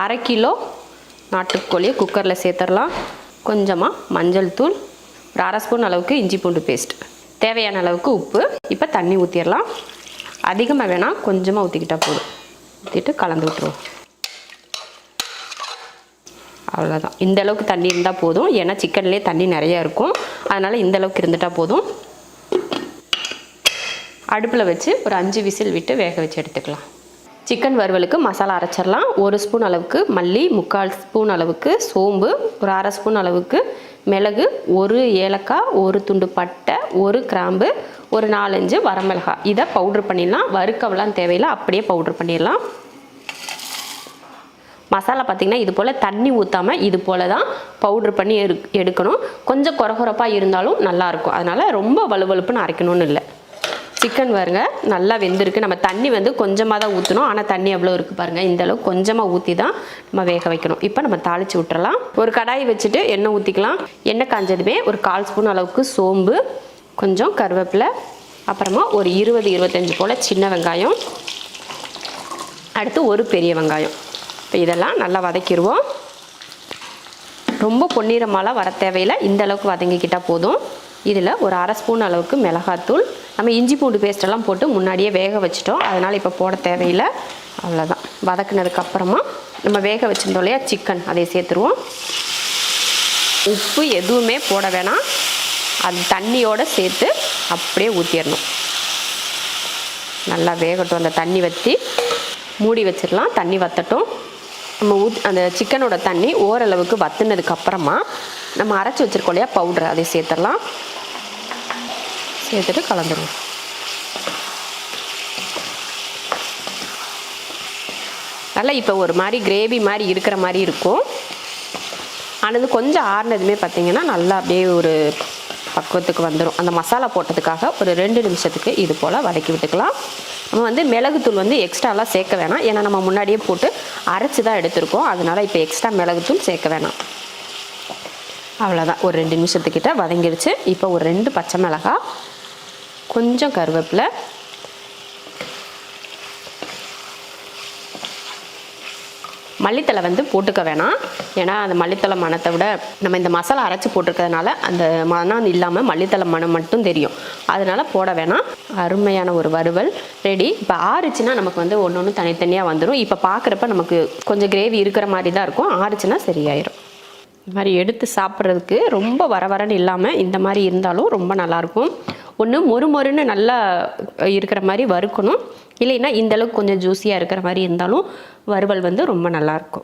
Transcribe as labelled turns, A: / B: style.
A: அரை கிலோ நாட்டுக்கோழியை குக்கரில் சேர்த்துடலாம். கொஞ்சமாக மஞ்சள் தூள் ஒரு அரை ஸ்பூன் அளவுக்கு இஞ்சி பூண்டு பேஸ்ட் தேவையான அளவுக்கு உப்பு. இப்போ தண்ணி ஊற்றிடலாம் அதிகமாக வேணால் கொஞ்சமாக ஊற்றிக்கிட்டா போதும். ஊற்றிட்டு கலந்து விட்டுருவோம். அவ்வளோதான் இந்த அளவுக்கு தண்ணி இருந்தால் போதும். ஏன்னா சிக்கன்லேயே தண்ணி நிறையா இருக்கும். அதனால் இந்த அளவுக்கு இருந்துட்டால் போதும். அடுப்பில் வச்சு ஒரு அஞ்சு விசில் விட்டு வேக வச்சு எடுத்துக்கலாம். சிக்கன் வறுவலுக்கு மசாலா அரைச்சிடலாம். ஒரு ஸ்பூன் அளவுக்கு மல்லி முக்கால் ஸ்பூன் அளவுக்கு சோம்பு ஒரு அரை ஸ்பூன் அளவுக்கு மிளகு ஒரு ஏலக்காய் ஒரு துண்டு பட்டை ஒரு கிராம்பு ஒரு நாலஞ்சு வரமிளகாய். இதை பவுட்ரு பண்ணிடலாம். வறுக்கவெல்லாம் தேவையில்லை. அப்படியே பவுட்ரு பண்ணிடலாம். மசாலா பார்த்திங்கன்னா இது போல் தண்ணி ஊற்றாமல் இது போல் தான் பவுட்ரு பண்ணி எடுக்கணும். கொஞ்சம் குறகுறப்பாக இருந்தாலும் நல்லாயிருக்கும் அதனால் ரொம்ப வலுவலுப்புன்னு அரைக்கணும்னு இல்லை. சிக்கன் பாருங்க நல்லா வெந்திருக்கு. நம்ம தண்ணி வந்து கொஞ்சமாக தான் ஊற்றணும் ஆனால் தண்ணி எவ்வளோ இருக்குது பாருங்கள் இந்த அளவுக்கு கொஞ்சமாக ஊற்றி தான் நம்ம வேக வைக்கணும். இப்போ நம்ம தாளித்து விட்டுறலாம். ஒரு கடாய் வச்சுட்டு எண்ணெய் ஊற்றிக்கலாம் எண்ணெய் காஞ்சதுமே ஒரு கால் ஸ்பூன் அளவுக்கு சோம்பு கொஞ்சம் கருவேப்பிலை அப்புறமா ஒரு இருபது இருபத்தஞ்சி போல் சின்ன வெங்காயம் அடுத்து ஒரு பெரிய வெங்காயம். இப்போ இதெல்லாம் நல்லா வதக்கிடுவோம் ரொம்ப பொன்னிறமாலாம் வர தேவையில்லை. இந்த அளவுக்கு வதங்கிக்கிட்டால் போதும். இதில் ஒரு அரை ஸ்பூன் அளவுக்கு மிளகாத்தூள். நம்ம இஞ்சி பூண்டு பேஸ்டெல்லாம் போட்டு முன்னாடியே வேக வச்சிட்டோம். அதனால் இப்போ போட தேவையில்லை. அவ்வளோதான் வதக்குனதுக்கப்புறமா நம்ம வேக வச்சிருந்தோம் இல்லையா சிக்கன் அதை சேர்த்துருவோம். உப்பு எதுவுமே போட வேணாம். அது தண்ணியோடு சேர்த்து அப்படியே ஊற்றிடணும் நல்லா வேகட்டும். அந்த தண்ணி வற்றி மூடி வச்சிடலாம். தண்ணி வத்தட்டும். நம்ம ஊத் அந்த சிக்கனோட தண்ணி ஓரளவுக்கு வத்துனதுக்கப்புறமா நம்ம அரைச்சி வச்சுருக்கோம் இல்லையா பவுடர் அதை சேர்த்துடலாம். சேர்த்துட்டு கலந்துருவோம் நல்லா இப்போ ஒரு மாதிரி கிரேவி மாதிரி இருக்கிற மாதிரி இருக்கும். ஆனது கொஞ்சம் ஆறுனதுமே பார்த்திங்கன்னா நல்லா அப்படியே ஒரு பக்குவத்துக்கு வந்துடும் அந்த மசாலா போட்டதுக்காக ஒரு ரெண்டு நிமிஷத்துக்கு இது போல் வதக்கி விட்டுக்கலாம். நம்ம வந்து மிளகுத்தூள் வந்து எக்ஸ்ட்ராலாம் சேர்க்க வேணாம். ஏன்னா நம்ம முன்னாடியே போட்டு அரைச்சி தான் எடுத்திருக்கோம். அதனால் இப்போ எக்ஸ்ட்ரா மிளகுத்தூள் சேர்க்க வேணாம். அவ்வளோதான் ஒரு ரெண்டு நிமிஷத்துக்கிட்ட வதங்கிடுச்சு இப்போ ஒரு ரெண்டு பச்சை மிளகாய் கொஞ்சம் கருவேப்பிலை. மல்லித்தலை வந்து போட்டுக்க வேணாம். ஏன்னா அந்த மல்லித்தலை மணத்தை விட நம்ம இந்த மசாலா அரைச்சி போட்டிருக்கிறதுனால அந்த மணம் இல்லாமல் மல்லித்தலை மணம் மட்டும் தெரியும். அதனால் போட வேணாம். அருமையான ஒரு வறுவல். ரெடி இப்போ ஆறுச்சுன்னா நமக்கு வந்து ஒன்று ஒன்று தனித்தனியாக வந்துடும் இப்போ பார்க்குறப்ப நமக்கு கொஞ்சம் கிரேவி இருக்கிற மாதிரி தான் இருக்கும். ஆறுச்சுன்னா சரியாயிரும். இந்த மாதிரி எடுத்து சாப்பிட்றதுக்கு ரொம்ப வர வரன்னு இல்லாமல் இந்த மாதிரி இருந்தாலும் ரொம்ப நல்லாயிருக்கும் ஒன்று மொறு மொறுன்னு நல்லா இருக்கிற மாதிரி வறுக்கணும். இல்லைன்னா இந்தளவுக்கு கொஞ்சம் ஜூஸியாக இருக்கிற மாதிரி இருந்தாலும் வறுவல் வந்து ரொம்ப நல்லாயிருக்கும்